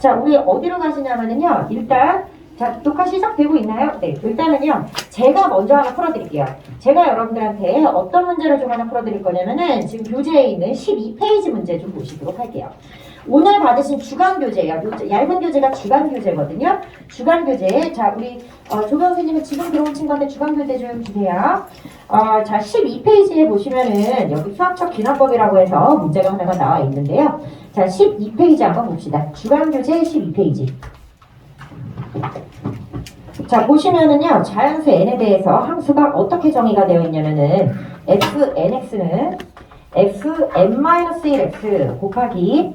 자, 우리 어디로 가시냐면요. 일단 자, 녹화 시작되고 있나요? 네, 일단은요. 제가 먼저 하나 풀어드릴게요. 제가 여러분들한테 어떤 문제를 좀 하나 풀어드릴 거냐면은 지금 교재에 있는 12페이지 문제 좀 보시도록 할게요. 오늘 받으신 주간 교재예요. 요- 얇은 교재가 주간 교재거든요. 주간 교재. 자, 우리 어, 조 선생님은 지금 들어온 친구한테 주간 교재 좀 주세요. 어, 자, 12페이지에 보시면은 여기 수학적 기납법이라고 해서 문제가 하나가 나와 있는데요. 자, 12페이지 한번 봅시다. 주간 교재 12페이지. 자, 보시면은요, 자연수 n에 대해서 함수가 어떻게 정의가 되어 있냐면은, fnx는 fn-1x 곱하기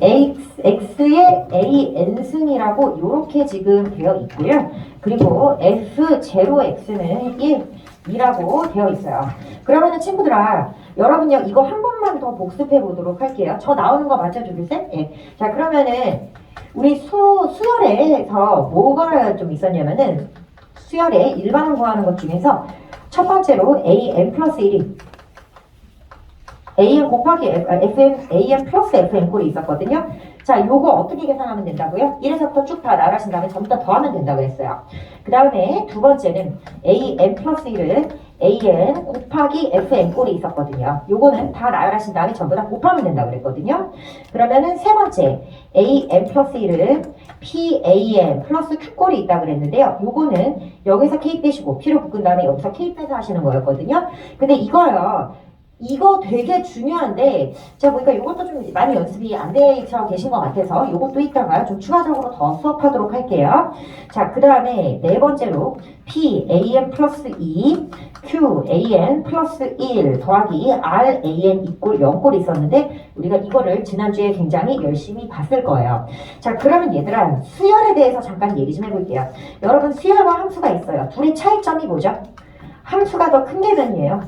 x, x의 an승이라고 이렇게 지금 되어 있고요. 그리고 f0x는 1, 이라고 되어 있어요. 그러면은 친구들아, 여러분요, 이거 한 번만 더 복습해 보도록 할게요. 저 나오는 거 맞죠, 둘셋? 예. 자, 그러면은, 우리 수, 수열에서 뭐가 좀 있었냐면은, 수열에 일반항 구하는 것 중에서 첫 번째로 an 플러스 1이 an 곱하기 F, 아, fm, an 플러스 fm 꼴이 있었거든요. 자, 요거 어떻게 계산하면 된다고요? 1에서부터 쭉 다 나가신 다음에 전부 다 더하면 된다고 했어요. 그 다음에 두 번째는 an 플러스 1은 an 곱하기 fm 꼴이 있었거든요. 요거는 다 나열하신 다음에 전부 다 곱하면 된다고 그랬거든요. 그러면은 세 번째 an 플러스 1은 pan 플러스 q 꼴이 있다 그랬는데요. 요거는 여기서 k 빼시고 p로 묶은 다음에 여기서 k 빼서 하시는 거였거든요. 근데 이거요. 이거 되게 중요한데 제가 보니까 이것도 좀 많이 연습이 안 되셔 계신 것 같아서 이것도 이따가 좀 추가적으로 더 수업하도록 할게요. 자, 그 다음에 네 번째로 P, AN 플러스 2, Q, AN 플러스 1 더하기 R, AN 이꼴 0꼴이 있었는데 우리가 이거를 지난주에 굉장히 열심히 봤을 거예요. 자, 그러면 얘들아 수열에 대해서 잠깐 얘기 좀 해볼게요. 여러분 수열과 함수가 있어요. 둘의 차이점이 뭐죠? 함수가 더 큰 계변이에요.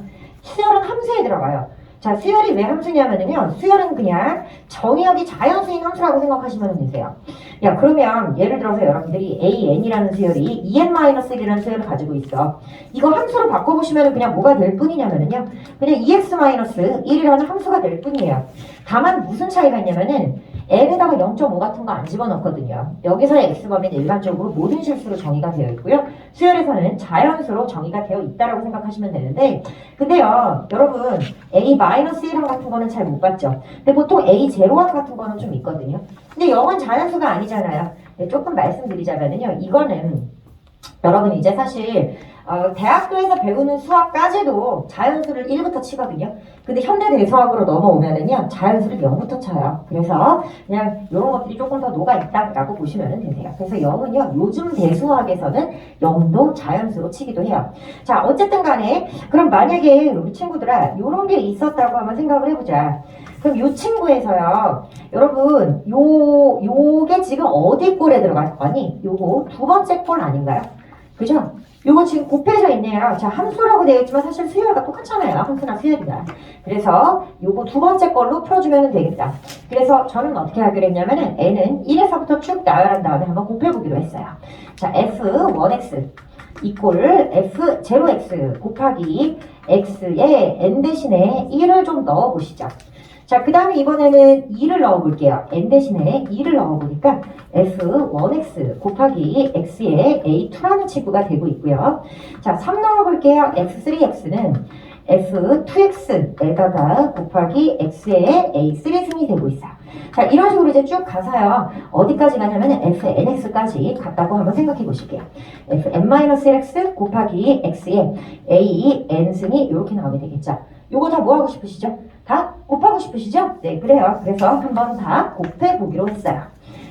수열은 함수에 들어가요. 자, 수열이 왜 함수냐면요. 수열은 그냥 정의역이 자연수인 함수라고 생각하시면 되세요. 야, 그러면 예를 들어서 여러분들이 an이라는 수열이 2n-1이라는 수열을 가지고 있어. 이거 함수로 바꿔보시면 그냥 뭐가 될 뿐이냐면요. 그냥 2x-1이라는 함수가 될 뿐이에요. 다만 무슨 차이가 있냐면은 n에다가 0.5 같은 거 안 집어넣거든요. 여기서의 x범위는 일반적으로 모든 실수로 정의가 되어 있고요. 수열에서는 자연수로 정의가 되어 있다라고 생각하시면 되는데 근데요, 여러분 a-1항 같은 거는 잘 못 봤죠. 근데 보통 a0항 같은 거는 좀 있거든요. 근데 0은 자연수가 아니잖아요. 네, 조금 말씀드리자면요, 이거는 여러분 이제 사실 어, 대학교에서 배우는 수학까지도 자연수를 1부터 치거든요. 근데 현대 대수학으로 넘어오면은요, 자연수를 0부터 쳐요. 그래서 그냥 이런 것들이 조금 더 녹아 있다라고 보시면 되세요. 그래서 0은요, 요즘 대수학에서는 0도 자연수로 치기도 해요. 자, 어쨌든 간에, 그럼 만약에 우리 친구들아, 이런 게 있었다고 한번 생각을 해보자. 그럼 이 친구에서요, 여러분, 요, 요게 지금 어디 꼴에 들어갈 거니? 요거 두 번째 꼴 아닌가요? 그죠? 요거 지금 곱해져 있네요. 자, 함수라고 되어 있지만 사실 수열과 똑같잖아요. 함수나 수열이가. 그래서 요거 두 번째 걸로 풀어주면 되겠다. 그래서 저는 어떻게 하기로 했냐면은 n은 1에서부터 쭉 나열한 다음에 한번 곱해보기로 했어요. 자, f1x 이꼴 f0x 곱하기 x에 n 대신에 1을 좀 넣어보시죠. 자, 그 다음에 이번에는 2를 넣어볼게요. n 대신에 2를 넣어보니까 f1x 곱하기 x에 a2라는 친구가 되고 있고요. 자, 3 넣어볼게요. x3x는 f2x에다가 곱하기 x에 a3 승이 되고 있어요. 자, 이런 식으로 이제 쭉 가서요. 어디까지 가냐면 fnx까지 갔다고 한번 생각해 보실게요. fn-1x 곱하기 x에 a-n승이 이렇게 나오게 되겠죠. 요거 다 뭐 하고 싶으시죠? 다 곱하고 싶으시죠? 네, 그래요. 그래서 한번 다 곱해 보기로 했어요.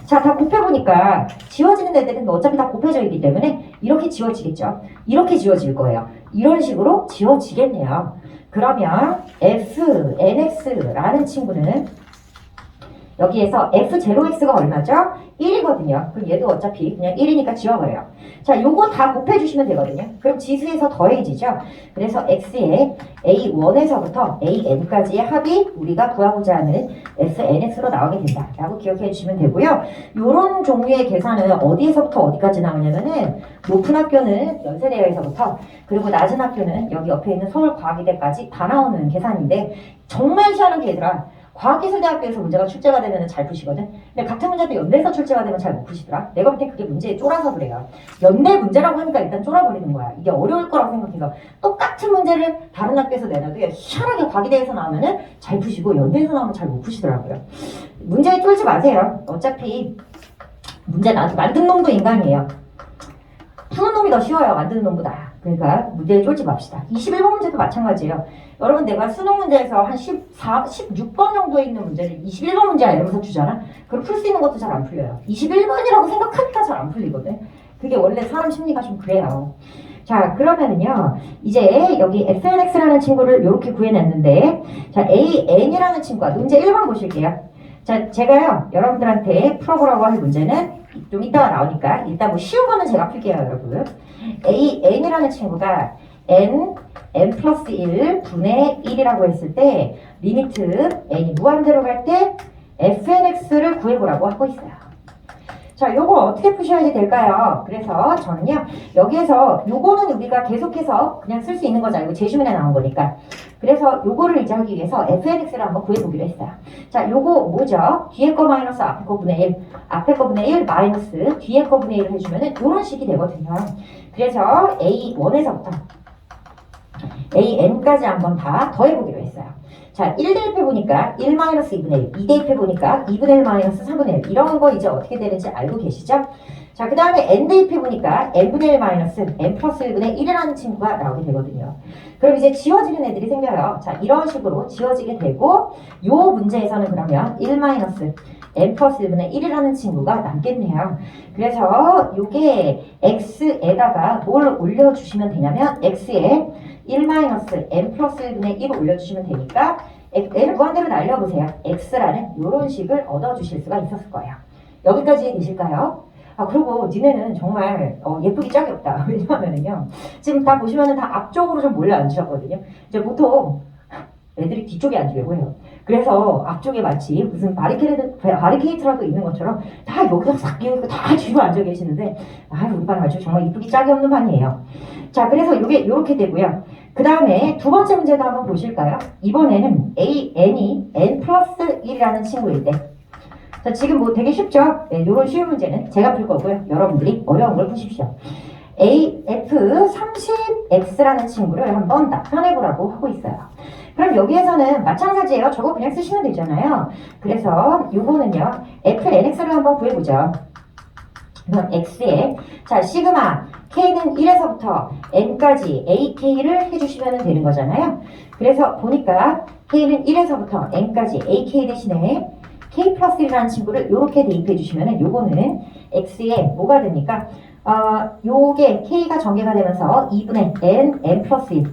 자, 다 곱해보니까 지워지는 애들은 어차피 다 곱해져 있기 때문에 이렇게 지워지겠죠. 이렇게 지워질 거예요. 이런 식으로 지워지겠네요. 그러면 f, nx라는 친구는 여기에서 f0x가 얼마죠? 1이거든요. 그럼 얘도 어차피 그냥 1이니까 지워버려요. 자, 요거 다 곱해주시면 되거든요. 그럼 지수에서 더해지죠? 그래서 x에 a1에서부터 an까지의 합이 우리가 구하고자 하는 snx로 나오게 된다. 라고 기억해 주시면 되고요. 요런 종류의 계산은 어디에서부터 어디까지 나오냐면은 높은 학교는 연세대에서부터 그리고 낮은 학교는 여기 옆에 있는 서울과학의대까지 다 나오는 계산인데 정말 희한한 게 얘들아 과학기술대학교에서 문제가 출제가 되면 잘 푸시거든. 근데 같은 문제도 연대에서 출제가 되면 잘 못 푸시더라. 내가 볼 때 그게 문제에 쫄아서 그래요. 연대 문제라고 하니까 일단 쫄아버리는 거야. 이게 어려울 거라고 생각해서 똑같은 문제를 다른 학교에서 내놔도 희한하게 과기대에서 나오면은 잘 푸시고 연대에서 나오면 잘 못 푸시더라고요. 문제에 쫄지 마세요. 어차피 문제 나한테 만든 놈도 인간이에요. 푸는 놈이 더 쉬워요. 만드는 놈보다. 그러니까 문제에 쫄지 맙시다. 21번 문제도 마찬가지예요. 여러분 내가 수능 문제에서 한 14, 16번 정도에 있는 문제를 21번 문제야 이러면서 주잖아. 그럼 풀 수 있는 것도 잘 안 풀려요. 21번이라고 생각하니까 잘 안 풀리거든. 그게 원래 사람 심리가 좀 그래요. 자 그러면은요 이제 여기 FNX라는 친구를 이렇게 구해냈는데 자 AN이라는 친구가 문제 1번 보실게요. 자 제가요 여러분들한테 풀어보라고 할 문제는 좀 이따가 나오니까 일단 뭐 쉬운 거는 제가 풀게요 여러분. AN이라는 친구가 N n 플러스 1 분의 1이라고 했을 때 리미트 n이 무한대로 갈 때 fnx를 구해보라고 하고 있어요. 자, 요걸 어떻게 푸셔야 될까요? 그래서 저는요, 여기에서 요거는 우리가 계속해서 그냥 쓸 수 있는. 이거 제시문에 나온 거니까. 그래서 요거를 이제 하기 위해서 fnx를 한번 구해보기로 했어요. 자, 요거 뭐죠? 뒤에 거 마이너스 앞에 거 분의 1, 앞에 거 분의 1 마이너스 뒤에 거 분의 1을 해주면은 요런 식이 되거든요. 그래서 a1에서부터 AN까지 한번 다 더해보기로 했어요. 자, 1 대입해 보니까 1 마이너스 2분의 1, 2 대입해 보니까 2분의 1 마이너스 3분의 1 이런 거 이제 어떻게 되는지 알고 계시죠? 자, 그 다음에 n 대입 해 보니까 n분의 1 마이너스 n 플러스 1분의 1이라는 친구가 나오게 되거든요. 그럼 이제 지워지는 애들이 생겨요. 자, 이런 식으로 지워지게 되고 요 문제에서는 그러면 1 마이너스 n 플러스 1분의 1이라는 친구가 남겠네요. 그래서 요게 x에다가 뭘 올려주시면 되냐면 x에 1 마이너스 n 플러스 1분의 1을 올려주시면 되니까 n을 무한대로 날려보세요. x라는 이런 식을 얻어주실 수가 있었을 거예요. 여기까지 되실까요? 아 그리고 니네는 정말 어, 예쁘기 짝이 없다. 왜냐하면요 지금 다 보시면은 다 앞쪽으로 좀 몰려 앉으셨거든요. 이제 보통 애들이 뒤쪽에 앉으려고 해요. 그래서 앞쪽에 마치 무슨 바리케이트, 바리케이트라도 있는 것처럼 다 여기서 싹 끼고 다 뒤로 앉아 계시는데 아 우리 반 아주 정말 이쁘기 짝이 없는 반이에요. 자 그래서 이게 이렇게 되고요. 그 다음에 두 번째 문제도 한번 보실까요? 이번에는 a, n이 n 플러스 1이라는 친구일 때 자, 지금 뭐 되게 쉽죠? 네, 이런 쉬운 문제는 제가 풀 거고요. 여러분들이 어려운 걸 푸십시오. AF30X라는 친구를 한번 나타내보라고 하고 있어요. 그럼 여기에서는 마찬가지예요. 저거 그냥 쓰시면 되잖아요. 그래서 요거는요. FNX를 한번 구해보죠. 그럼 X에 자 시그마 K는 1에서부터 N까지 AK를 해주시면 되는 거잖아요. 그래서 보니까 K는 1에서부터 N까지 AK 대신에 K 플러스 1이라는 친구를 이렇게 대입해 주시면은 요거는 X에 뭐가 됩니까? 어, 요게 K가 전개가 되면서 2분의 N, N 플러스 1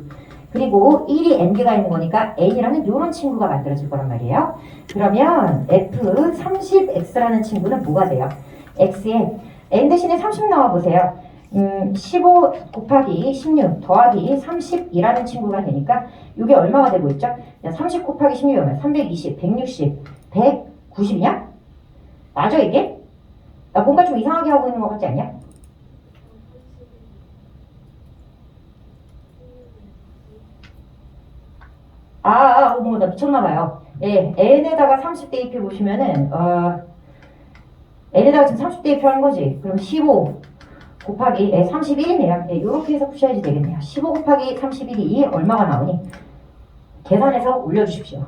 그리고 1이 N개가 있는 거니까 N이라는 요런 친구가 만들어질 거란 말이에요. 그러면 F30X라는 친구는 뭐가 돼요? X에 N 대신에 30 넣어보세요. 음, 15 곱하기 16 더하기 30이라는 친구가 되니까 이게 얼마가 되고 있죠? 30 곱하기 16이면 320, 160, 190이냐? 맞아 이게? 나 뭔가 좀 이상하게 하고 있는 것 같지 않냐? 아, 아, 어머, 나 미쳤나봐요. 예, n에다가 30 대 입해 보시면은, 어, n에다가 지금 30 대입하는 거지. 그럼 15 곱하기, 예, 31이네요. 예, 요렇게 해서 푸셔야지 되겠네요. 15 곱하기 31이 얼마가 나오니? 계산해서 올려주십시오.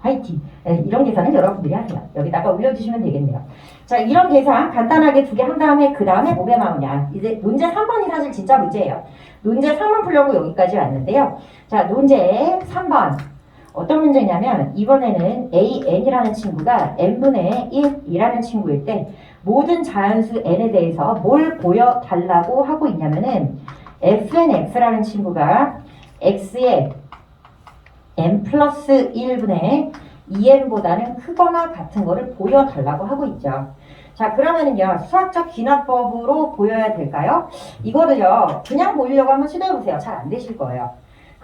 화이팅! 예, 이런 계산은 여러분들이 하세요. 여기다가 올려주시면 되겠네요. 자, 이런 계산 간단하게 두 개 한 다음에 그 다음에 뭐가 나오냐. 이제 문제 3번이 사실 진짜 문제예요. 문제 3번 풀려고 여기까지 왔는데요. 자, 문제 3번. 어떤 문제냐면 이번에는 AN이라는 친구가 n분의 1이라는 친구일 때 모든 자연수 n에 대해서 뭘 보여달라고 하고 있냐면은 fnx라는 친구가 x의 n 플러스 1분의 2n보다는 크거나 같은 거를 보여달라고 하고 있죠. 자 그러면은요 수학적 기납법으로 보여야 될까요? 이거를요 그냥 보이려고 한번 시도해보세요. 잘 안 되실 거예요.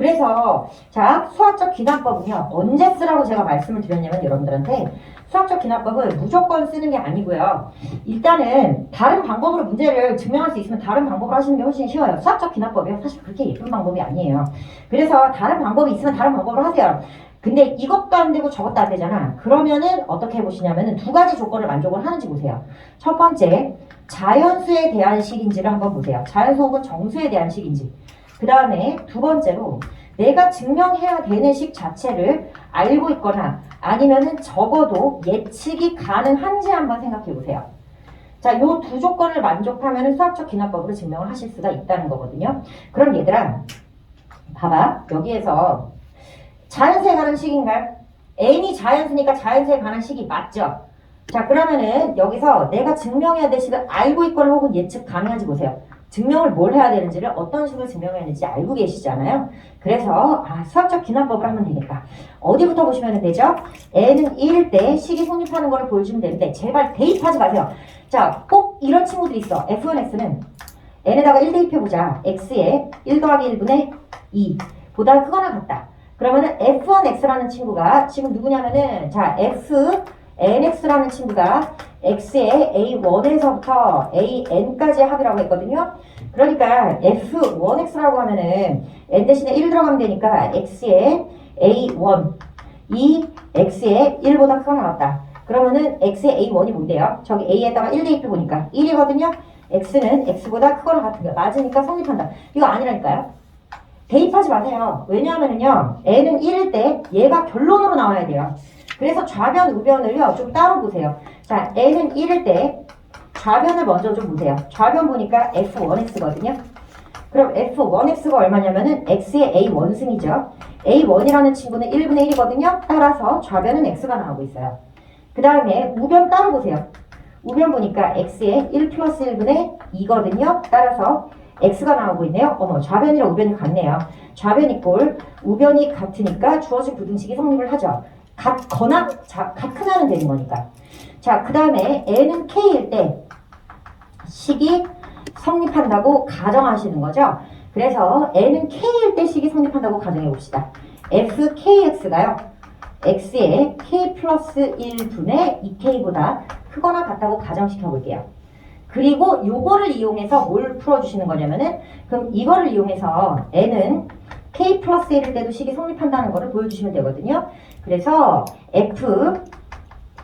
그래서 자 수학적 기납법은요 언제 쓰라고 제가 말씀을 드렸냐면 여러분들한테 수학적 기납법은 무조건 쓰는 게 아니고요 일단은 다른 방법으로 문제를 증명할 수 있으면 다른 방법으로 하시는 게 훨씬 쉬워요 수학적 기납법이 사실 그렇게 예쁜 방법이 아니에요 그래서 다른 방법이 있으면 다른 방법으로 하세요 근데 이것도 안 되고 저것도 안 되잖아. 그러면은 어떻게 해보시냐면은 두 가지 조건을 만족을 하는지 보세요. 첫 번째, 자연수에 대한 식인지를 한번 보세요. 자연수 혹은 정수에 대한 식인지. 그 다음에 두 번째로 내가 증명해야 되는 식 자체를 알고 있거나 아니면은 적어도 예측이 가능한지 한번 생각해 보세요. 자, 요 두 조건을 만족하면 수학적 기납법으로 증명을 하실 수가 있다는 거거든요. 그럼 얘들아, 봐봐. 여기에서 자연수에 관한 식인가요? n이 자연수니까 자연수에 관한 식이 맞죠? 자, 그러면은 여기서 내가 증명해야 될 식을 알고 있거나 혹은 예측 가능한지 보세요. 증명을 뭘 해야 되는지를 어떤 식으로 증명해야 되는지 알고 계시잖아요. 그래서 아, 수학적 기납법을 하면 되겠다. 어디부터 보시면 되죠? n은 1일 때 식이 성립하는 거를 보여주면 되는데 제발 대입하지 마세요. 자, 꼭 이런 친구들이 있어. f1x는 n에다가 1 대입해보자. x에 1 더하기 1분의 2 보다 크거나 같다. 그러면은 f1x라는 친구가 지금 누구냐면은 자 f nx라는 친구가 x의 a1에서부터 an까지의 합이라고 했거든요. 그러니까 f1x라고 하면은 n 대신에 1 들어가면 되니까 x의 a1 이 x의 1보다 크거나 같다. 그러면은 x의 a1이 뭔데요? 저기 a에다가 1 대입해 보니까 1이거든요. x는 x보다 크거나 같은 거 맞으니까 성립한다. 이거 아니라니까요. 대입하지 마세요. 왜냐하면요, n은 1일 때 얘가 결론으로 나와야 돼요. 그래서 좌변, 우변을요, 좀 따로 보세요. 자, n은 1일 때 좌변을 먼저 좀 보세요. 좌변 보니까 f1x거든요. 그럼 f1x가 얼마냐면은 x의 a 원승이죠. a1이라는 친구는 1분의 1이거든요. 따라서 좌변은 x가 나오고 있어요. 그 다음에 우변 따로 보세요. 우변 보니까 x의 1 플러스 1분의 2거든요. 따라서 x가 나오고 있네요. 어머, 좌변이랑 우변이 같네요. 좌변 이 꼴 우변이 같으니까 주어진 부등식이 성립을 하죠. 같거나 자, 같으면 되는 거니까. 자, 그 다음에 n은 k일 때 식이 성립한다고 가정하시는 거죠. 그래서 n은 k일 때 식이 성립한다고 가정해 봅시다. fkx가요. x의 k 플러스 1분의 2k보다 크거나 같다고 가정시켜 볼게요. 그리고 요거를 이용해서 뭘 풀어주시는 거냐면은 그럼 이거를 이용해서 n은 k 플러스 1일 때도 식이 성립한다는 거를 보여주시면 되거든요. 그래서 f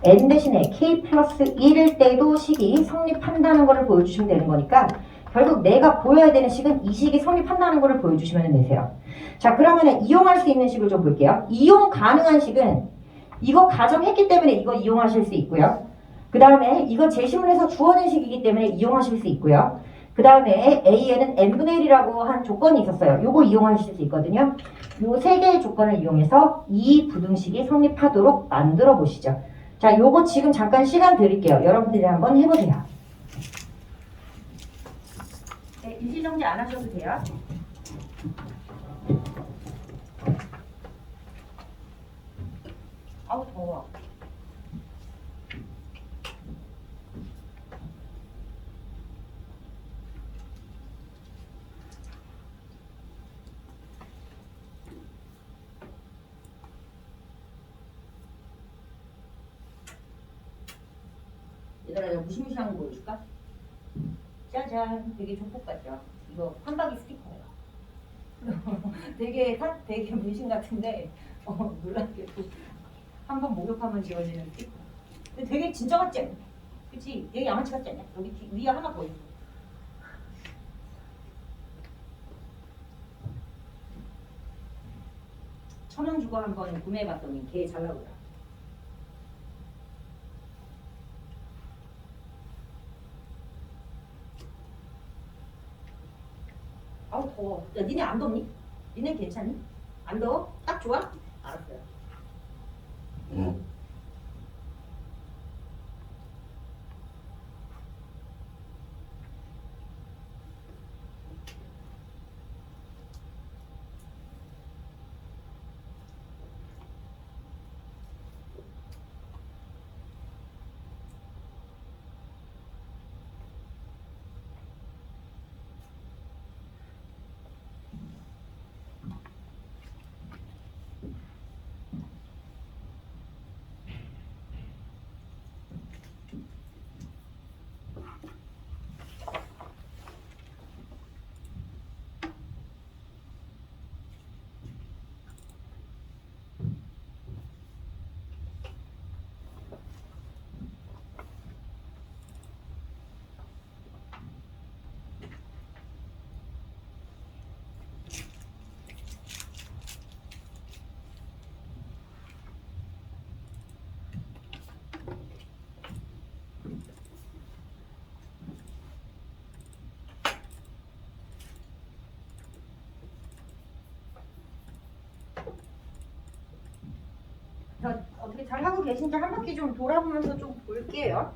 n 대신에 k 플러스 1일 때도 식이 성립한다는 거를 보여주시면 되는 거니까 결국 내가 보여야 되는 식은 이 식이 성립한다는 거를 보여주시면 되세요. 자 그러면 이용할 수 있는 식을 좀 볼게요. 이용 가능한 식은 이거 가정했기 때문에 이거 이용하실 수 있고요. 그 다음에 이거 제시문 해서 주어진 식이기 때문에 이용하실 수 있고요. 그 다음에 A에는 n분의 1이라고 한 조건이 있었어요. 요거 이용하실 수 있거든요. 요 세 개의 조건을 이용해서 이 부등식이 성립하도록 만들어 보시죠. 자, 요거 지금 잠깐 시간 드릴게요. 여러분들이 한번 해보세요. 네, 일시정지 안 하셔도 돼요. 아우, 더워. 얘들아 무시무시한 거 보여줄까? 짜잔 되게 족복 같죠? 이거 한박이 스티커예요 되게 사, 되게 문신 같은데 어 놀랍게도 한 번 목욕하면 지워지는 스티커 근데 되게 진짜 같지 않냐? 그치? 되게 양아치 같지 않냐? 여기 뒤, 위에 하나 더 있어 천원 주고 한번 구매해봤더니 개잘 나오더라 아우 더워. 야 니네 안 덥니? 니네 괜찮니? 안 더워? 딱 좋아? 알았어요. 응. 어떻게 잘 하고 계신지 한 바퀴 좀 돌아보면서 좀 볼게요.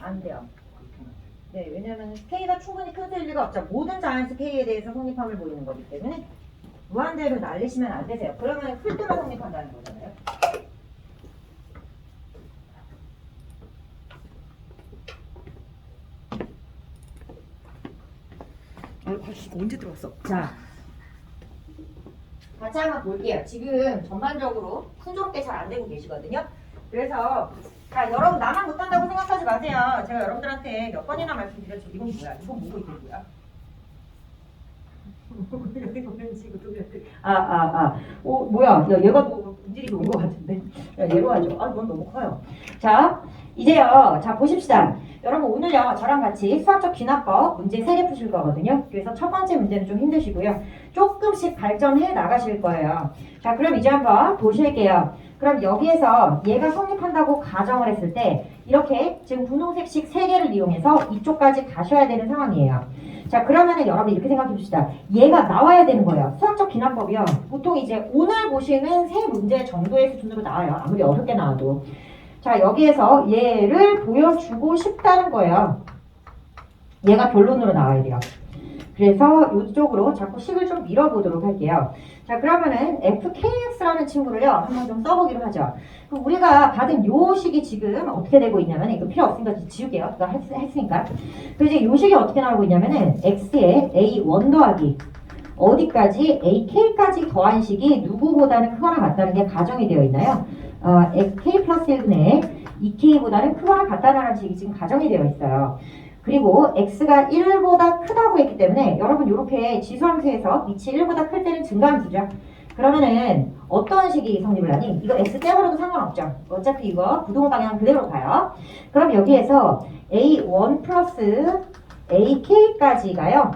안 돼요. 네, 왜냐하면 K가 충분히 큰셀 리가 없죠. 모든 자연수 K에 대해서 성립함을 보이는 거기 때문에 무한대로 날리시면 안 되세요. 그러면 풀도만 성립한다는 거잖아요. 아유, 아씨, 언제 들어왔어? 자, 같이 한번 볼게요. 지금 전반적으로 풍조롭게 잘 안 되고 계시거든요. 그래서 자 여러분 나만 못한다고 생각하지 마세요. 제가 여러분들한테 몇 번이나 말씀드렸죠. 이건 뭐야? 이건 뭐고 이게 뭐야? 아, 아, 아. 오, 뭐야? 야, 얘가 뭐 움직이고 온것 같은데. 야, 얘로 하죠. 아, 이건 너무 커요. 자, 이제요. 자, 보십시다. 여러분, 오늘요. 저랑 같이 수학적 귀납법 문제 3개 푸실 거거든요. 그래서 첫 번째 문제는 좀 힘드시고요. 조금씩 발전해 나가실 거예요. 자, 그럼 이제 한번 보실게요. 그럼 여기에서 얘가 성립한다고 가정을 했을 때 이렇게 지금 분홍색식 3개를 이용해서 이쪽까지 가셔야 되는 상황이에요. 자 그러면은 여러분 이렇게 생각해 봅시다. 얘가 나와야 되는 거예요. 수학적 기납법이요. 보통 이제 오늘 보시는 세 문제 정도의 수준으로 나와요. 아무리 어렵게 나와도. 자 여기에서 얘를 보여주고 싶다는 거예요. 얘가 결론으로 나와야 돼요. 그래서 이쪽으로 자꾸 식을 좀 밀어보도록 할게요. 자 그러면은 FKX라는 친구를요 한번 좀 써보기로 하죠. 그럼 우리가 받은 요 식이 지금 어떻게 되고 있냐면 이거 필요 없으니까 지울게요. 그거 했, 했으니까. 그래서 이제 요 식이 어떻게 나오고 있냐면은 x에 a1 더하기 어디까지 ak까지 더한 식이 누구보다는 크거나 같다는 게 가정이 되어 있나요? 어, k 플러스 1분의 2k보다는 크거나 같다는 식이 지금 가정이 되어 있어요. 그리고 x가 1보다 크다고 했기 때문에 여러분 이렇게 지수함수에서 밑이 1보다 클 때는 증가함수죠. 그러면은 어떤 식이 성립을 하니? 이거 x 떼버려도 상관없죠. 어차피 이거 부동호 방향 그대로 가요. 그럼 여기에서 a1 플러스 ak까지가요.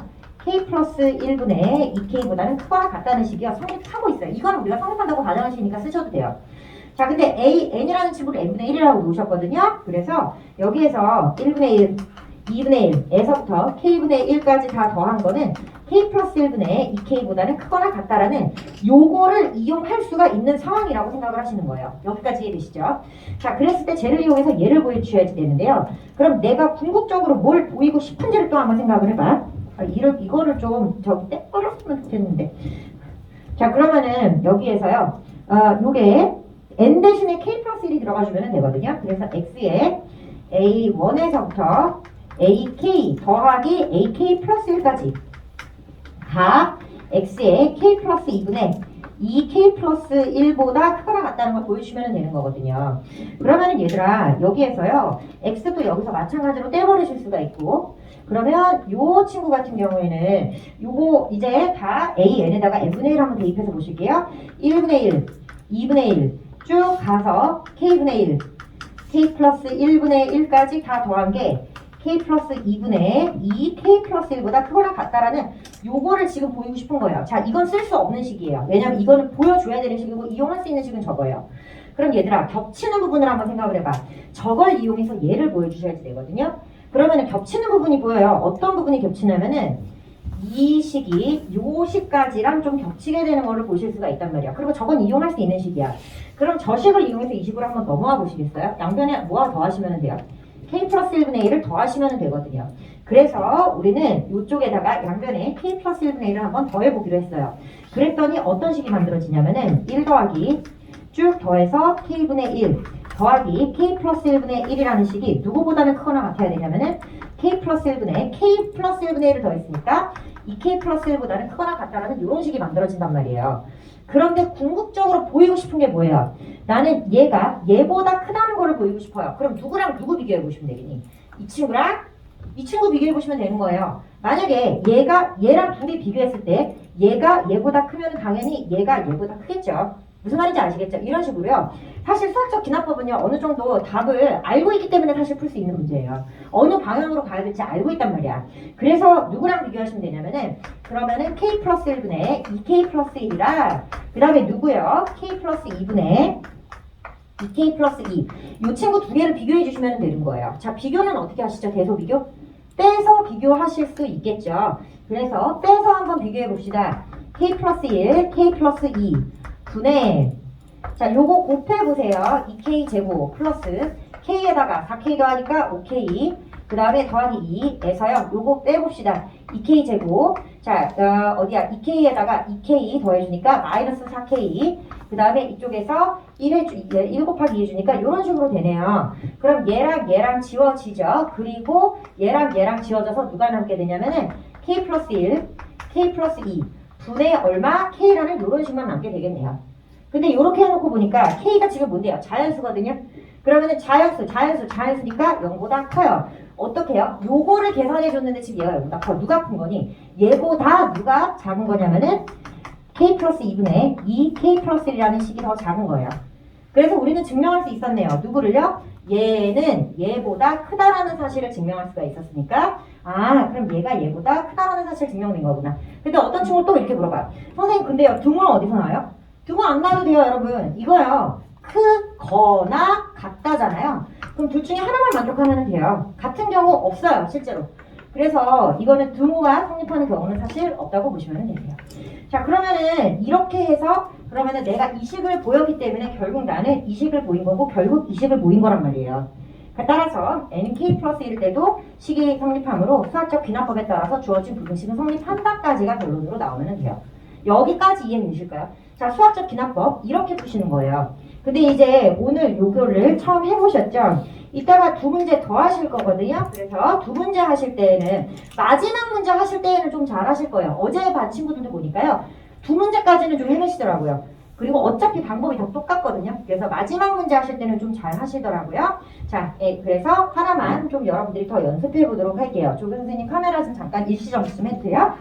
k 플러스 1분의 2k보다는 크거나 같다는 식이요. 성립하고 있어요. 이거는 우리가 성립한다고 가정하시니까 쓰셔도 돼요. 자, 근데 a, n이라는 친구를 n분의 1이라고 놓으셨거든요. 그래서 여기에서 1분의 1, 2분의 1에서부터 k분의 1까지 다 더한 거는 k 플러스 1분의 2k보다는 크거나 같다라는 요거를 이용할 수가 있는 상황이라고 생각을 하시는 거예요. 여기까지 이해되시죠? 자, 그랬을 때 쟤를 이용해서 얘를 보여주셔야지 되는데요. 그럼 내가 궁극적으로 뭘 보이고 싶은지를 또 한번 생각을 해봐. 아, 이를, 이거를 좀 저기 떼버렸으면 좋겠는데. 자, 그러면은 여기에서요. 어, 요게 n 대신에 k 플러스 1이 들어가주면 되거든요. 그래서 x에 a1에서부터 ak 더하기 ak 플러스 1까지 다 x에 k 플러스 2분의 2k 플러스 1보다 크거나 같다는 걸 보여주시면 되는 거거든요. 그러면은 얘들아 여기에서요 x도 여기서 마찬가지로 떼버리실 수가 있고 그러면 요 친구 같은 경우에는 요거 이제 다 an에다가 n분의 1 한번 대입해서 보실게요. 1분의 1, 2분의 1 쭉 가서 k분의 1, k 플러스 1분의 1까지 다 더한 게 k 플러스 2분의 2 k 플러스 1보다 크거나 같다라는 요거를 지금 보이고 싶은 거예요. 자, 이건 쓸 수 없는 식이에요. 왜냐면 이거는 보여줘야 되는 식이고 이용할 수 있는 식은 저거예요. 그럼 얘들아 겹치는 부분을 한번 생각을 해봐. 저걸 이용해서 얘를 보여주셔야지 되거든요. 그러면은 겹치는 부분이 보여요. 어떤 부분이 겹치냐면은 이 식이 요 식까지랑 좀 겹치게 되는 거를 보실 수가 있단 말이야. 그리고 저건 이용할 수 있는 식이야. 그럼 저 식을 이용해서 이 식으로 한번 넘어와 보시겠어요? 양변에 뭐가 더하시면 돼요? k 플러스 1분의 1을 더하시면 되거든요. 그래서 우리는 이쪽에다가 양변에 k 플러스 1분의 1을 한번 더해보기로 했어요. 그랬더니 어떤 식이 만들어지냐면은 1 더하기 쭉 더해서 k분의 1 더하기 k 플러스 1분의 1이라는 식이 누구보다는 크거나 같아야 되냐면은 k 플러스 1분의 k 플러스 1분의 1을 더했으니까 이 k 플러스 1보다는 크거나 같다라는 이런 식이 만들어진단 말이에요. 그런데 궁극적으로 보이고 싶은 게 뭐예요? 나는 얘가 얘보다 크다는 거를 보이고 싶어요. 그럼 누구랑 누구 비교해 보시면 되겠니? 이 친구랑 이 친구 비교해 보시면 되는 거예요. 만약에 얘가 얘랑 둘이 비교했을 때 얘가 얘보다 크면 당연히 얘가 얘보다 크겠죠. 무슨 말인지 아시겠죠? 이런 식으로요. 사실 수학적 기납법은요 어느 정도 답을 알고 있기 때문에 사실 풀 수 있는 문제예요. 어느 방향으로 가야 될지 알고 있단 말이야. 그래서 누구랑 비교하시면 되냐면은 그러면은 k 플러스 1분의 2k 플러스 1이랑 그 다음에 누구요? k 플러스 2분의 2k 플러스 2. 이 친구 두 개를 비교해 주시면 되는 거예요. 자, 비교는 어떻게 하시죠? 대소 비교? 빼서 비교하실 수 있겠죠. 그래서 빼서 한번 비교해 봅시다. k 플러스 1, k 플러스 2 분의 자, 요거 곱해 보세요. 2k 제곱 플러스 k에다가 4k 더하니까 5k 그 다음에 더하기 2에서요. 요거 빼봅시다. 2k 제곱 자, 어, 어디야? 2k에다가 2k 더해주니까 마이너스 4k 그 다음에 이쪽에서 1 해 주, 1 곱하기 2 해주니까 이런 식으로 되네요. 그럼 얘랑 얘랑 지워지죠. 그리고 얘랑 얘랑 지워져서 누가 남게 되냐면은 k 플러스 1, k 플러스 2 분의 얼마? k라는 이런 식만 남게 되겠네요. 근데 이렇게 해놓고 보니까 k가 지금 뭔데요? 자연수거든요. 그러면은 자연수, 자연수, 자연수니까 0보다 커요. 어떻게 해요? 요거를 계산해 줬는데 지금 얘가 0보다 커. 누가 큰 거니? 얘보다 누가 작은 거냐면은 k 플러스 2분의 2 k 플러스 1이라는 식이 더 작은 거예요. 그래서 우리는 증명할 수 있었네요. 누구를요? 얘는 얘보다 크다라는 사실을 증명할 수가 있었으니까 아 그럼 얘가 얘보다 크다라는 사실 증명된 거구나. 근데 어떤 친구 또 이렇게 물어봐요. 선생님 근데요 등호 어디서 나와요? 등호 안 나와도 돼요 여러분. 이거요. 크거나 같다잖아요. 그럼 둘 중에 하나만 만족하면 돼요. 같은 경우 없어요 실제로. 그래서 이거는 등호가 성립하는 경우는 사실 없다고 보시면 되세요. 자 그러면은 이렇게 해서 그러면은 내가 이식을 보였기 때문에 결국 나는 이식을 보인 거고 결국 이식을 보인 거란 말이에요. 그러니까 따라서 nk 플러스 1일 때도 식이 성립함으로 수학적 귀납법에 따라서 주어진 부등식은 성립한다까지가 결론으로 나오면 돼요. 여기까지 이해 되실까요? 자 수학적 귀납법 이렇게 푸시는 거예요. 근데 이제 오늘 요거를 처음 해보셨죠? 이따가 두 문제 더 하실 거거든요. 그래서 두 문제 하실 때에는 마지막 문제 하실 때에는 좀 잘 하실 거예요. 어제 반 친구들도 보니까요. 두 문제까지는 좀 해내시더라고요. 그리고 어차피 방법이 다 똑같거든요. 그래서 마지막 문제 하실 때는 좀 잘 하시더라고요. 자, 예, 그래서 하나만 좀 여러분들이 더 연습해 보도록 할게요. 조경 선생님 카메라 좀 잠깐 일시 정지 좀 해주세요.